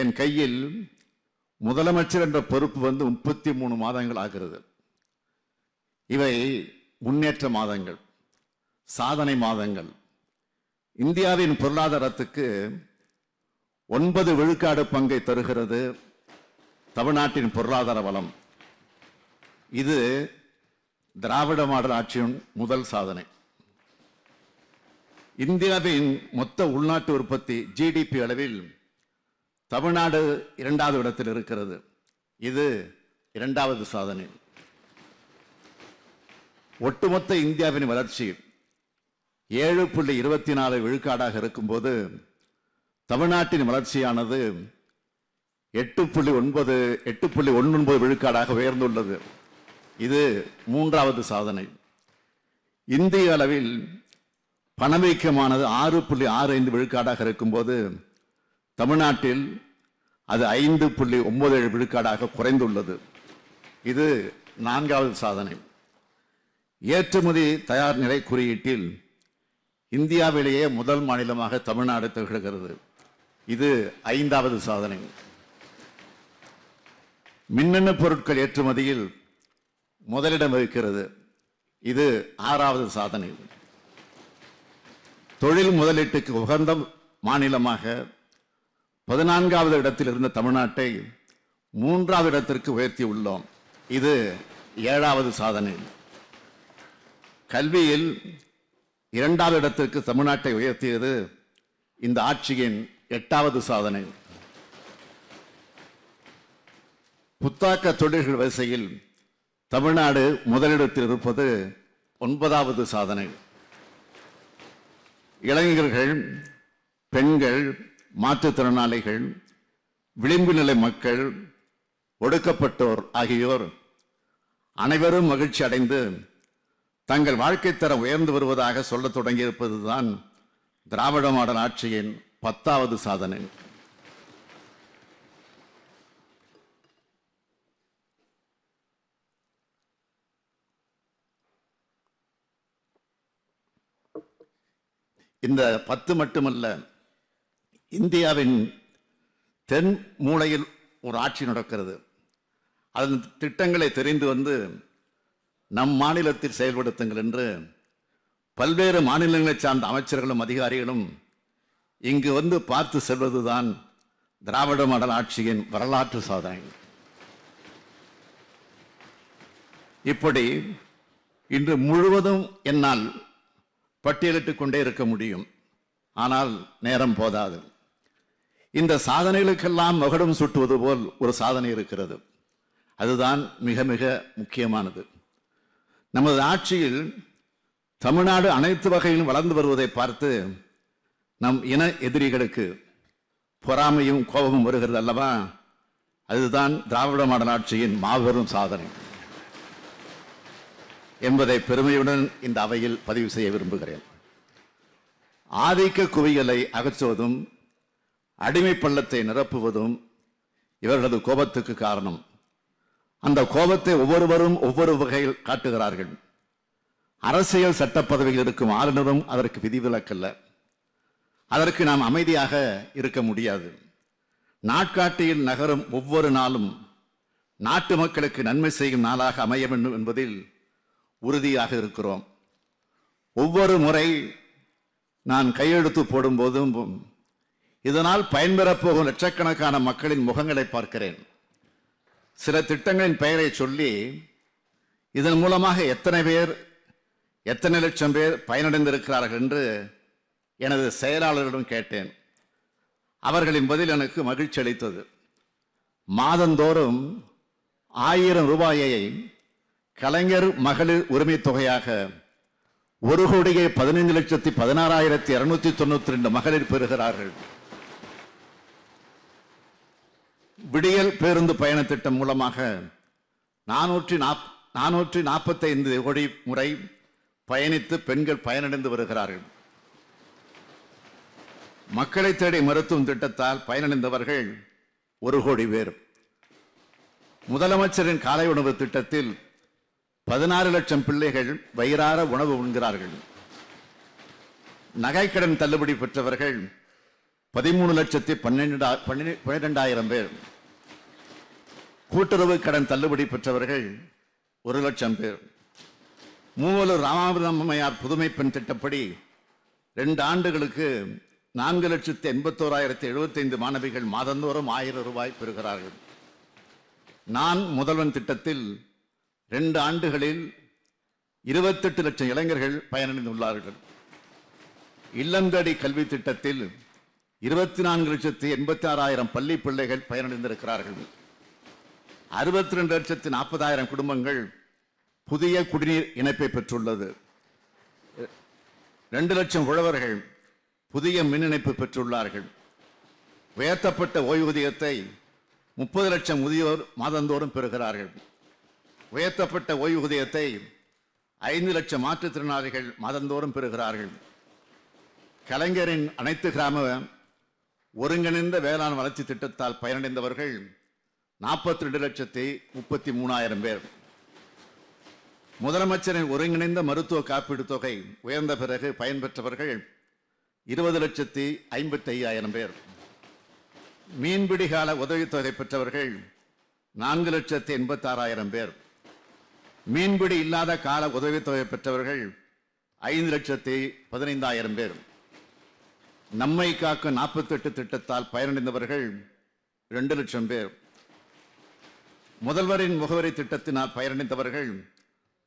என் கையில் முதலமைச்சர் என்ற பொறுப்பு வந்து முப்பத்தி மூணு மாதங்கள் ஆகிறது. இவை முன்னேற்ற மாதங்கள் சாதனை மாதங்கள். இந்தியாவின் பொருளாதாரத்துக்கு ஒன்பது விழுக்காடு பங்கை தருகிறது தமிழ்நாட்டின் பொருளாதார வளம். இது திராவிட மாடல் ஆட்சியின் முதல் சாதனை. இந்தியாவின் மொத்த உள்நாட்டு உற்பத்தி ஜிடிபி அளவில் தமிழ்நாடு இரண்டாவது இடத்தில் இருக்கிறது. இது இரண்டாவது சாதனை. ஒட்டுமொத்த இந்தியாவின் வளர்ச்சி ஏழு புள்ளி இருபத்தி நாலு விழுக்காடாக இருக்கும்போது தமிழ்நாட்டின் வளர்ச்சியானது எட்டு புள்ளி ஒன்பது எட்டு புள்ளி ஒன்பது விழுக்காடாக உயர்ந்துள்ளது. இது மூன்றாவது சாதனை. இந்திய அளவில் பணவீக்கமானது ஆறு புள்ளி ஆறு ஐந்து விழுக்காடாக இருக்கும்போது தமிழ்நாட்டில் அது ஐந்து புள்ளி ஒன்பது ஏழு விழுக்காடாக குறைந்துள்ளது. இது நான்காவது சாதனை. ஏற்றுமதி தயார் நிலை குறியீட்டில் இந்தியாவிலேயே முதல் மாநிலமாக தமிழ்நாடு திகழ்கிறது. இது ஐந்தாவது சாதனை. மின்னணு பொருட்கள் ஏற்றுமதியில் முதலிடம் வகிக்கிறது. இது ஆறாவது சாதனை. தொழில் முதலீட்டுக்கு உகந்த மாநிலமாக பதினான்காவது இடத்தில் இருந்த தமிழ்நாட்டை மூன்றாவது இடத்திற்கு உயர்த்தி உள்ளோம். இது ஏழாவது சாதனை. கல்வியில் இரண்டாவது இடத்திற்கு தமிழ்நாட்டை உயர்த்தியது இந்த ஆட்சியின் எட்டாவது சாதனை. புத்தாக்க தொழில்கள் வரிசையில் தமிழ்நாடு முதலிடத்தில் இருப்பது ஒன்பதாவது சாதனை. இளைஞர்கள் பெண்கள் மாற்றுத்திறனாளிகள் விளிம்பு நிலை மக்கள் ஒடுக்கப்பட்டோர் ஆகியோர் அனைவரும் மகிழ்ச்சி அடைந்து தங்கள் வாழ்க்கை தரம் உயர்ந்து வருவதாக சொல்ல தொடங்கியிருப்பதுதான் திராவிட மாடல் ஆட்சியின் பத்தாவது சாதனை. இந்த பத்து மட்டுமல்ல இந்தியாவின் தென் மூலையில் ஒரு ஆட்சி நடக்கிறது. அதன் திட்டங்களை தெரிந்து வந்து நம் மாநிலத்தில் செயல்படுத்துங்கள் என்று பல்வேறு மாநிலங்களைச் சார்ந்த அமைச்சர்களும் அதிகாரிகளும் இங்கு வந்து பார்த்து செல்வதுதான் திராவிட மாடல் ஆட்சியின் வரலாற்று சாதனை. இப்படி இன்று முழுவதும் என்னால் பட்டியலிட்டுக் கொண்டே இருக்க முடியும். ஆனால் நேரம் போதாது. இந்த சாதனைகளுக்கெல்லாம் மகுடம் சுட்டுவது போல் ஒரு சாதனை இருக்கிறது. அதுதான் மிக மிக முக்கியமானது. நமது ஆட்சியில் தமிழ்நாடு அனைத்து வகையிலும் வளர்ந்து வருவதை பார்த்து நம் இன எதிரிகளுக்கு பொறாமையும் கோபமும் வருகிறது அல்லவா? அதுதான் திராவிட மாடல் ஆட்சியின் மாபெரும் சாதனை. என்பதை பெருமையுடன் இந்த அவையில் பதிவு செய்ய விரும்புகிறேன். ஆதிக்க குவியலை அகற்றுவதும் அடிமை பள்ளத்தை நிரப்புவதும் இவர்களது கோபத்துக்கு காரணம். அந்த கோபத்தை ஒவ்வொருவரும் ஒவ்வொரு வகையில் காட்டுகிறார்கள். அரசியல் சட்ட பதவியில் இருக்கும் ஆளுநரும் அதற்கு விதிவிலக்கல்ல. அதற்கு நாம் அமைதியாக இருக்க முடியாது. நாட்காட்டியில் நகரும் ஒவ்வொரு நாளும் நாட்டு மக்களுக்கு நன்மை செய்யும் நாளாக அமைய வேண்டும் என்பதில் உறுதியாக இருக்கிறோம். ஒவ்வொரு முறை நான் கையெழுத்து போடும்போதும் இதனால் பயன்பெறப் போகும் லட்சக்கணக்கான மக்களின் முகங்களை பார்க்கிறேன். சில திட்டங்களின் பெயரை சொல்லி இதன் மூலமாக எத்தனை பேர் எத்தனை லட்சம் பேர் பயனடைந்திருக்கிறார்கள் என்று எனது செயலாளரிடம் கேட்டேன். அவர்களின் பதில் எனக்கு மகிழ்ச்சி அளித்தது. மாதந்தோறும் ஆயிரம் ரூபாயை கலைஞர் மகளிர் உரிமை தொகையாக ஒரு கோடியே பதினைந்து லட்சத்தி பதினாறாயிரத்தி இரநூத்தி தொண்ணூத்தி ரெண்டு மகளிர் பெறுகிறார்கள். விடியல் பேருந்து பயண திட்டம் மூலமாக நானூற்றி நாப் நானூற்றி நாற்பத்தைந்து கோடி முறை பயணித்து பெண்கள் பயனடைந்து வருகிறார்கள். மக்களை தேடி மருத்துவம் திட்டத்தால் பயனடைந்தவர்கள் ஒரு கோடி பேர். முதலமைச்சரின் காலை உணவு திட்டத்தில் பதினாறு லட்சம் பிள்ளைகள் வயிறார உணவு உண்கிறார்கள். நகைக்கடன் தள்ளுபடி பெற்றவர்கள் பதிமூணு லட்சத்தி பன்னெண்டு பன்னிரெண்டாயிரம் பேர். கூட்டுறவு கடன் தள்ளுபடி பெற்றவர்கள் ஒரு லட்சம் பேர். மூவலூர் ராமாபுரம் புதுமை பெண் திட்டப்படி ரெண்டு ஆண்டுகளுக்கு நான்கு லட்சத்தி எண்பத்தோராயிரத்தி எழுபத்தைந்து மாணவிகள் மாதந்தோறும் ஆயிரம் ரூபாய் பெறுகிறார்கள். நான் முதல்வன் திட்டத்தில் ரெண்டு ஆண்டுகளில் இருபத்தெட்டு லட்சம் இளைஞர்கள் பயனடைந்துள்ளார்கள். இல்லந்தடி கல்வி திட்டத்தில் இருபத்தி நான்கு லட்சத்தி எண்பத்தி ஆறாயிரம் பள்ளி பிள்ளைகள் பயனடைந்திருக்கிறார்கள். அறுபத்தி ரெண்டு லட்சத்தி நாற்பதாயிரம் குடும்பங்கள் புதிய குடிநீர் இணைப்பை பெற்றுள்ளது. ரெண்டு லட்சம் உழவர்கள் புதிய மின் இணைப்பு பெற்றுள்ளார்கள். உயர்த்தப்பட்ட ஓய்வூதியத்தை முப்பது லட்சம் முதியோர் மாதந்தோறும் பெறுகிறார்கள். உயர்த்தப்பட்ட ஓய்வூதியத்தை ஐந்து லட்சம் மாற்றுத்திறனாளிகள் மாதந்தோறும் பெறுகிறார்கள். கலைஞரின் அனைத்து கிராம ஒருங்கிணைந்த வேளாண் வளர்ச்சி திட்டத்தால் பயனடைந்தவர்கள் நாற்பத்தி ரெண்டு லட்சத்தி முப்பத்தி மூணாயிரம் பேர். முதலமைச்சரின் ஒருங்கிணைந்த மருத்துவ காப்பீடு தொகை உயர்ந்த பிறகு பயன்பெற்றவர்கள் இருபது லட்சத்தி ஐம்பத்தி ஐயாயிரம் பேர். மீன்பிடி கால உதவித்தொகை பெற்றவர்கள் நான்கு லட்சத்தி எண்பத்தாறாயிரம் பேர். மீன்பிடி இல்லாத கால உதவித்தொகை பெற்றவர்கள் ஐந்து லட்சத்தி பதினைந்தாயிரம் பேர். நம்மை காக்கும் நாற்பத்தெட்டு திட்டத்தால் பயனடைந்தவர்கள் ரெண்டு லட்சம் பேர். முதல்வரின் முகவரி திட்டத்தினால் பயனடைந்தவர்கள்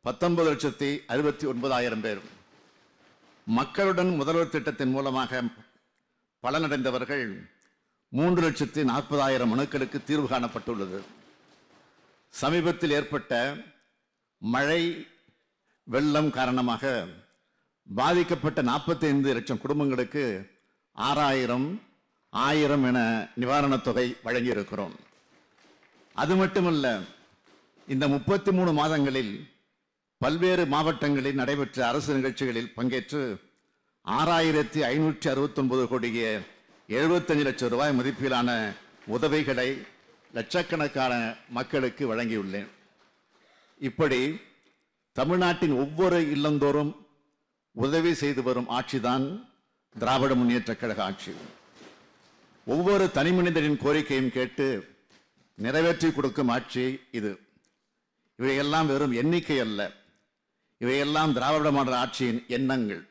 பத்தொன்பது லட்சத்தி அறுபத்தி ஒன்பதாயிரம் பேர். மக்களுடன் முதல்வர் திட்டத்தின் மூலமாக பலனடைந்தவர்கள் மூன்று லட்சத்தி நாற்பதாயிரம் மனுக்களுக்கு தீர்வு காணப்பட்டுள்ளது. சமீபத்தில் ஏற்பட்ட மழை வெள்ளம் காரணமாக பாதிக்கப்பட்ட 45 லட்சம் குடும்பங்களுக்கு ஆறாயிரம் ஆயிரம் என நிவாரணத் தொகை வழங்கியிருக்கிறோம். அது மட்டுமல்ல இந்த முப்பத்தி மூணு மாதங்களில் பல்வேறு மாவட்டங்களில் நடைபெற்ற அரசு நிகழ்ச்சிகளில் பங்கேற்று ஆறாயிரத்தி ஐநூற்றி அறுபத்தொன்பது கோடிய எழுபத்தஞ்சு லட்சம் ரூபாய் மதிப்பிலான உதவிகளை லட்சக்கணக்கான மக்களுக்கு வழங்கியுள்ளேன். இப்படி தமிழ்நாட்டின் ஒவ்வொரு இல்லந்தோறும் உதவி செய்து வரும் ஆட்சிதான் திராவிட முன்னேற்றக் கழக ஆட்சி. ஒவ்வொரு தனி மனிதனின் கோரிக்கையும் கேட்டு நிறைவேற்றி கொடுக்கும் ஆட்சி இது. இவையெல்லாம் வெறும் எண்ணிக்கை அல்ல. இவையெல்லாம் திராவிட மாடல் ஆட்சியின் எண்ணங்கள்.